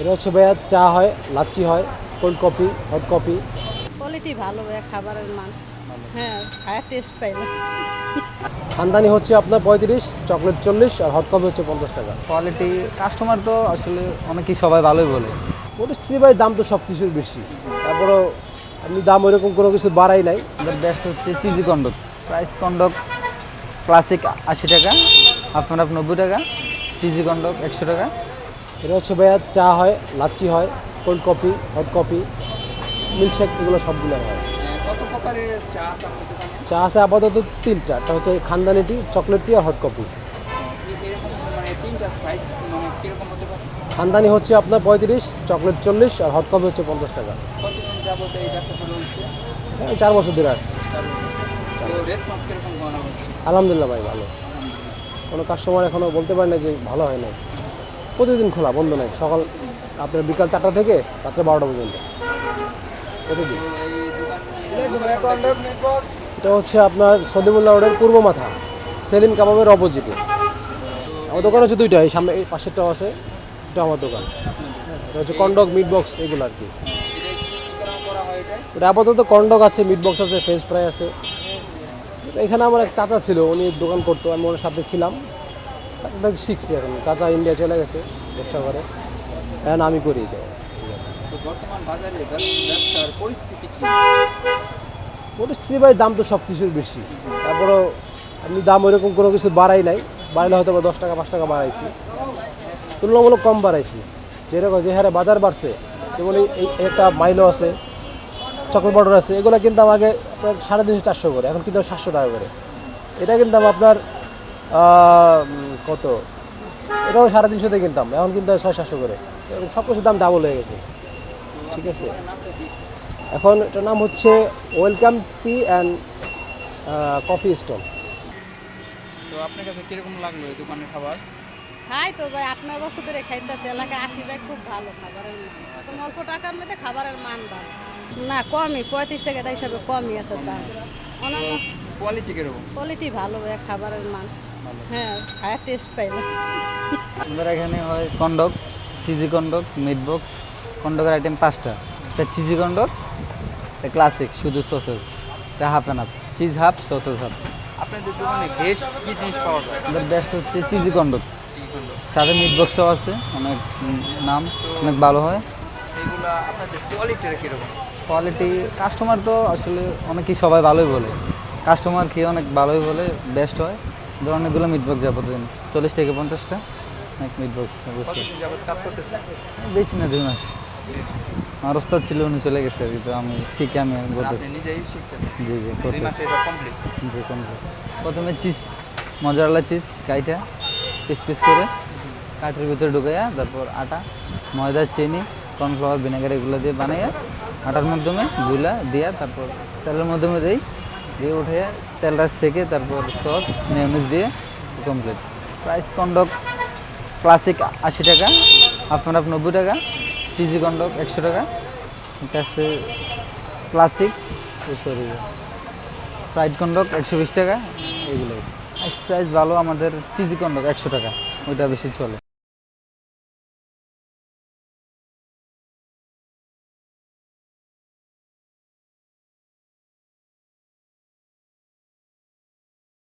এটা হচ্ছে ভাইয়া চা হয় লাচ্ছি হয় cold coffee hot coffee quality ভালো ভাইয়া খাবারের মান। হ্যাঁ টেস্ট পাইলাম। খানদানি হচ্ছে আপনার পঁয়ত্রিশ চকলেট চল্লিশ আর হট কফি হচ্ছে পঞ্চাশ টাকা। কোয়ালিটি কাস্টমার তো আসলে অনেকেই সবাই ভালোই বলে। পরিস্থিতি ভাই দাম তো সব কিছুর বেশি। তারপরও আপনি দাম ওইরকম কোনো কিছু বাড়াই নাই। আমাদের বেস্ট হচ্ছে cheesy corndog price corndog classic আশি টাকা হাফ অ্যান্ড নব্বই টাকা চিজি কন্ডক একশো টাকা। এটা হচ্ছে ভাইয়া চা হয় লাচ্ছি হয় cold coffee hot coffee milkshake এগুলো সবগুলো হয়। চা আছে আপনার দোকানে? চা আছে আপাতত তিনটা একটা হচ্ছে খানদানি টি চকলেট টি আর হট কফি। মানে মানে খানদানি হচ্ছে আপনার পঁয়ত্রিশ চকলেট চল্লিশ আর হট কফি হচ্ছে পঞ্চাশ টাকা। এই চার বছর ধরে আছে। আলহামদুলিল্লাহ ভাই ভালো। কোনো কাস্টমার এখনও বলতে পারে না যে ভালো হয় নাই। প্রতিদিন খোলা, বন্ধ নাই। সকাল আপনার বিকাল চারটা থেকে রাত্রে বারোটা পর্যন্ত। প্রতিদিন। এটা হচ্ছে আপনার সদিমুল্লাহ রোডের পূর্ব মাথা, সেলিম কাবাবের অপোজিটে আমার দোকান হচ্ছে দুইটা, এই সামনে এই পাশেরটাও আছে এটা আমার দোকান। এটা হচ্ছে কন্ডক মিট বক্স এগুলো আর কি। এটা আপাতত কন্ডক আছে মিট বক্স আছে ফ্রেঞ্চ ফ্রাই আছে। এখানে আমার এক চাচা ছিল, উনি দোকান করতো, আমি ওনার সাথে ছিলাম। তাকে শিখছি এখন। চাচা ইন্ডিয়া চলে গেছে ব্যবসা করে। এখন আমি করি বর্তমান বাজারে ব্যবসার পরিস্থিতি কি? পরিস্থিতি ভাই দাম তো সব কিছুর বেশি। তারপরও আপনি দাম ওইরকম কোনো কিছু বাড়াই নাই। বাড়াইলে হয়তো দশ টাকা পাঁচ টাকা বাড়াইছি। তুলনামূলক কম বাড়াইছি। যেরকম যে হারে বাজার বাড়ছে যেমন এই একটা মাইলো আছে চকলেট পাউডার আছে এগুলো কিন্তু আমাকে আপনার সাড়ে তিনশো চারশো করে। এখন কিন্তু সাতশো টাকা করে। এটা কিনতাম আপনার কত? এটাও সাড়ে তিনশোতে কিনতাম এখন কিনতে হয় ছয় সাতশো করে। সব কিছুর দাম ডাবল হয়ে গেছে। ঠিক আছে? এখন এটার নাম হচ্ছে welcome tea and coffee stall তো আপনার কাছে কীরকম লাগল এই দোকানের খাবার? খাই তো ভাই আট নয় বছর ধরে খাইতেছে। এলাকায় আসি যায় খুব ভালো খাবারের মান। অল্প টাকার মধ্যে খাবারের মান ভালো। না কমই পঁয়ত্রিশ টাকা হিসাবে কমই আছে দাম অন্যান্য কোয়ালিটি কীরকম? কোয়ালিটি ভালো ভাইয়া খাবারের মান। হ্যাঁ টেস্ট পাইলাম আমাদের এখানে হয় corndog cheesy corndog meat box কন্ডকের item পাঁচটা। একটা চিজি কন্ডক একটা ক্লাসিক শুধু সসেস এটা half and half cheese half sausages half আপনাদের দোকানে বেস্ট কি জিনিস পাওয়া যায়? আমাদের বেস্ট হচ্ছে চিজি কন্ডক। সাথে মিট বক্সটাও আছে অনেক নাম অনেক ভালো হয়। এগুলা আপনাদের কোয়ালিটিটা কীরকম? কোয়ালিটি কাস্টমার তো আসলে অনেকেই সবাই ভালোই বলে। কাস্টমার খেয়ে অনেক ভালোই বলে বেস্ট হয়। ধর অনেকগুলো মিট বক্স যাব প্রতিদিন চল্লিশ থেকে পঞ্চাশটা। অনেক মিট বক্স অবশ্যই বেশি না দুই মাস। আমার ওস্তাদ ছিল উনি চলে গেছে তো আমি শিখে আমি বলতেছি। জি জি কমপ্লিট জি কোন প্রথমে চিজ মজারলা চিজ কাইটা পিস পিস করে কাঠের ভিতরে ঢুকাইয়া তারপর আটা ময়দা চিনি কর্নফ্লাওয়ার ভিনেগার এগুলো দিয়ে বানাইয়া আটার মাধ্যমে গুলা দিয়া তারপর তেলের মাধ্যমে দিই দিয়ে উঠে তেলটা সেকে তারপর সস মেয়নিজ দিয়ে কমপ্লিট প্রাইস কন্ডক ক্লাসিক আশি টাকা অ্যান্ড হাফ নব্বই টাকা চিজি কন্ডক একশো টাকা। এটা ক্লাসিক সরি ফ্রাইড কন্ডক একশো বিশ টাকা এইগুলো প্রাইস ভালো আমাদের চিজি কন্ডক একশো টাকা, ওইটা বেশি চলে।